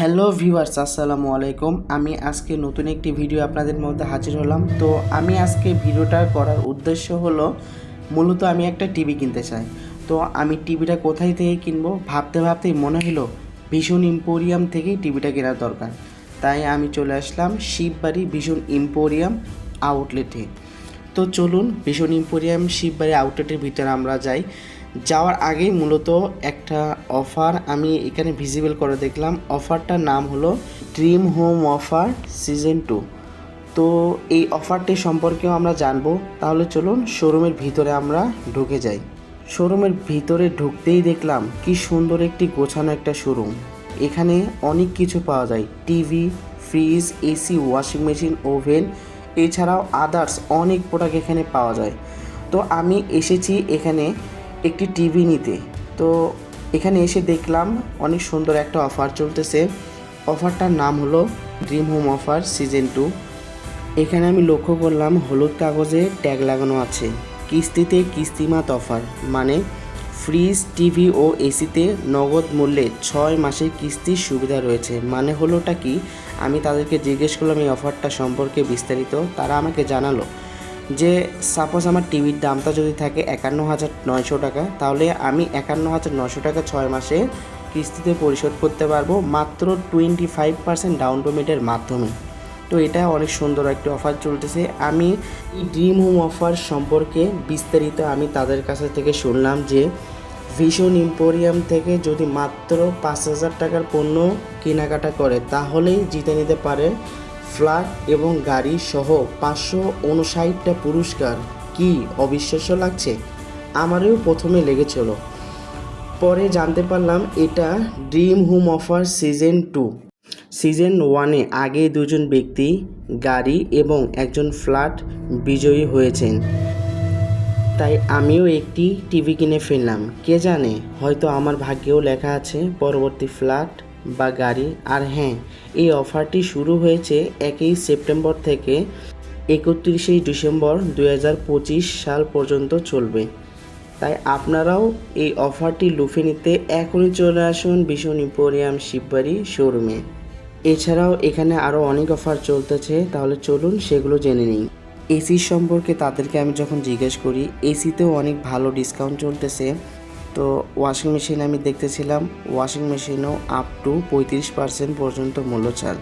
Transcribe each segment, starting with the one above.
Hello viewers, আসসালামু আলাইকুম। আমি আজকে নতুন একটি ভিডিও আপনাদের মধ্যে হাজির হলাম। তো আমি আজকে ভিডিওটা করার উদ্দেশ্য হলো, মূলত আমি একটা টিভি কিনতে চাই। তো আমি টিভিটা কোথায় থেকে কিনবো? ভাবতে ভাবতেই মনে হলো ভীষণ ইম্পোরিয়াম থেকেই টিভিটা কেনার দরকার। তাই আমি চলে আসলাম শিববাড়ি ভীষণ ইম্পোরিয়াম আউটলেটে। তো চলুন ভীষণ ইম্পোরিয়াম শিববাড়ি আউটলেটের ভিতরে আমরা যাই। যাওয়ার আগেই মূলত একটা অফার আমি এখানে ভিজিবল করে দেখলাম। অফারটার নাম হলো dream home offer season two তো এই অফারটি সম্পর্কেও আমরা জানব। তাহলে চলুন শোরুমের ভিতরে আমরা ঢুকে যাই। শোরুমের ভিতরে ঢুকতেই দেখলাম কি সুন্দর একটি গোছানো একটা শোরুম এখানে অনেক কিছু পাওয়া যায়। TV fridge AC washing machine oven এছাড়াও আদার্স অনেক প্রোডাক্ট এখানে পাওয়া যায়। তো আমি এসেছি এখানে একটি টিভি নিতে। তো এখানে এসে দেখলাম অনেক সুন্দর একটা অফার চলতেছে। অফারটার নাম হলো dream home offer season two এখানে আমি লক্ষ্য করলাম হলুদ কাগজে ট্যাগ লাগানো আছে। কিস্তিতে কিস্তিমাত অফার মানে ফ্রিজ টিভি ও এসিতে নগদ মূল্যে ছয় মাসের কিস্তির সুবিধা রয়েছে। মানে হলোটা কি? আমি তাদেরকে জিজ্ঞেস করলাম এই অফারটা সম্পর্কে বিস্তারিত। তারা আমাকে জানালো যে সাপোজ আমার টিভির দামটা যদি থাকে একান্ন হাজার নয়শো টাকা, তাহলে আমি একান্ন হাজার নয়শো টাকা ছয় মাসে কিস্তিতে পরিশোধ করতে পারব মাত্র টোয়েন্টি ফাইভ পার্সেন্ট ডাউন পেমেন্টের মাধ্যমে। তো এটা অনেক সুন্দর একটি অফার চলতেছে। আমি এই ড্রিম হোম অফার সম্পর্কে বিস্তারিত আমি তাদের কাছে থেকে শুনলাম যে ভিশন ইম্পোরিয়াম থেকে যদি মাত্র পাঁচ হাজার টাকার পণ্য কেনাকাটা করে, তাহলেই জিতে নিতে পারে ফ্ল্যাট এবং গাড়ি সহ পাঁচশো উনষাটটা পুরস্কার কি অবিশ্বাস্য লাগছে? আমারও প্রথমে লেগেছিল। পরে জানতে পারলাম এটা dream home offer season two season ওয়ানে আগে দুজন ব্যক্তি, গাড়ি এবং একজন ফ্ল্যাট বিজয়ী হয়েছেন। তাই আমিও একটি টিভি কিনে ফেললাম। কে জানে, হয়তো আমার ভাগ্যেও লেখা আছে পরবর্তী ফ্ল্যাট বা গাড়ি, আর হ্যাঁ এই অফারটি শুরু হয়েছে একই সেপ্টেম্বর থেকে একত্রিশে ডিসেম্বর দু হাজার পঁচিশ সাল পর্যন্ত চলবে। তাই আপনারাও এই অফারটি লুফে নিতে এখনই চলে আসুন ভীষণ ইম্পোরিয়াম শিববাড়ি শোরুমে। এছাড়াও এখানে আরও অনেক অফার চলতেছে, তাহলে চলুন সেগুলো জেনে নিই। এসির সম্পর্কে তাদেরকে আমি যখন জিজ্ঞেস করি, এসিতেও অনেক ভালো ডিসকাউন্ট চলতেছে। তো ওয়াশিং মেশিন আমি দেখতেছিলাম ওয়াশিং মেশিনও আপ টু পঁয়ত্রিশ পার্সেন্ট পর্যন্ত মূল্য ছাড়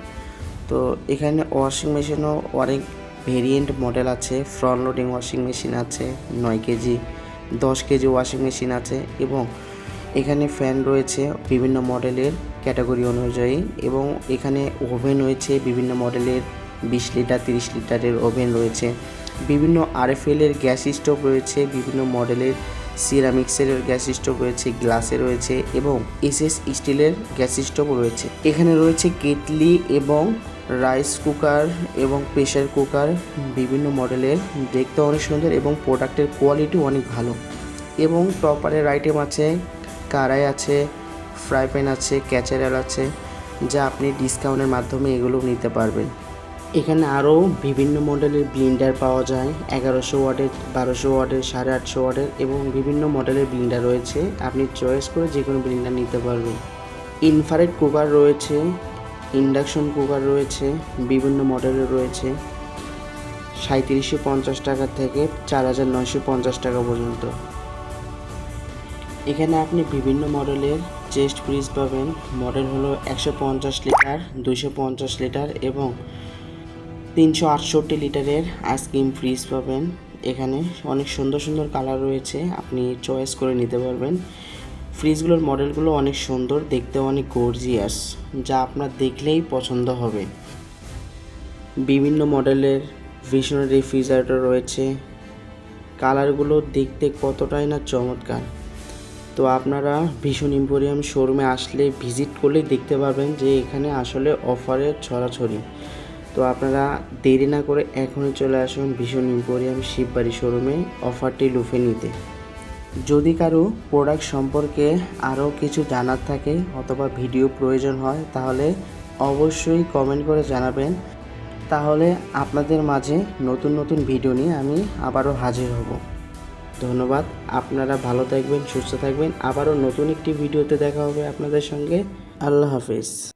তো এখানে ওয়াশিং মেশিনও অনেক ভেরিয়েন্ট মডেল আছে ফ্রন্ট লোডিং ওয়াশিং মেশিন আছে, নয় কেজি, দশ কেজি ওয়াশিং মেশিন আছে এবং এখানে ফ্যান রয়েছে বিভিন্ন মডেলের ক্যাটাগরি অনুযায়ী এবং এখানে ওভেন রয়েছে বিভিন্ন মডেলের বিশ লিটার, তিরিশ লিটারের ওভেন রয়েছে। বিভিন্ন আরএফএলের গ্যাস স্টোভ রয়েছে, বিভিন্ন মডেলের সিরামিক্সের গ্যাস স্টোভ রয়েছে, গ্লাসে রয়েছে এবং এসএস স্টিলের গ্যাস স্টোভ রয়েছে। এখানে রয়েছে কেটলি এবং রাইস কুকার এবং প্রেশার কুকার, বিভিন্ন মডেলের। দেখতে অনেক সুন্দর এবং প্রোডাক্টের কোয়ালিটিও অনেক ভালো। এবং টপারের আইটেম আছে, কারাই আছে, ফ্রাই প্যান আছে, ক্যাচারেল আছে, যা আপনি ডিসকাউন্টের মাধ্যমে এগুলো নিতে পারবেন। এখানে আরও বিভিন্ন মডেলের ব্লিন্ডার পাওয়া যায়, এগারোশো ওয়াটের, বারোশো ওয়াটের, সাড়ে আটশো ওয়াটের এবং বিভিন্ন মডেলের ব্লিন্ডার রয়েছে। আপনি চয়েস করে যে কোনো ব্লিন্ডার নিতে পারবেন। ইনফারেট কুকার রয়েছে, ইন্ডাকশন কুকার রয়েছে, বিভিন্ন মডেলের রয়েছে। সাঁত্রিশশো পঞ্চাশ টাকা থেকে চার হাজার নয়শো পঞ্চাশ টাকা পর্যন্ত। এখানে আপনি বিভিন্ন মডেলের চেস্ট ফ্রিজ পাবেন। মডেল হলো একশো পঞ্চাশ লিটার দুশো পঞ্চাশ লিটার এবং তিনশো আটষট্টি লিটারের আইসক্রিম ফ্রিজ পাবেন। এখানে অনেক সুন্দর সুন্দর কালার রয়েছে, আপনি চয়েস করে নিতে পারবেন। ফ্রিজগুলোর মডেলগুলো অনেক সুন্দর দেখতে অনেক গর্জিয়াস যা আপনার দেখলেই পছন্দ হবে। বিভিন্ন মডেলের ভীষণ রেফ্রিজারেটর রয়েছে। কালারগুলো দেখতে কতটাই না চমৎকার। তো আপনারা ভীষণ ইম্পোরিয়াম শোরুমে আসলে ভিজিট করলেই দেখতে পাবেন যে এখানে আসলে অফারের ছড়াছড়ি। তো আপনারা দেরি না করে এখনই চলে আসুন ভীষণ ইম্পোরিয়াম শিববাড়ি শোরুমে অফারটি লুফে নিতে। যদি কারও প্রোডাক্ট সম্পর্কে আরও কিছু জানার থাকে অথবা ভিডিও প্রয়োজন হয়, তাহলে অবশ্যই কমেন্ট করে জানাবেন। তাহলে আপনাদের মাঝে নতুন নতুন ভিডিও নিয়ে আমি আবারও হাজির হব। ধন্যবাদ, আপনারা ভালো থাকবেন, সুস্থ থাকবেন। আবারও নতুন একটি ভিডিওতে দেখা হবে আপনাদের সঙ্গে। আল্লাহ হাফেজ।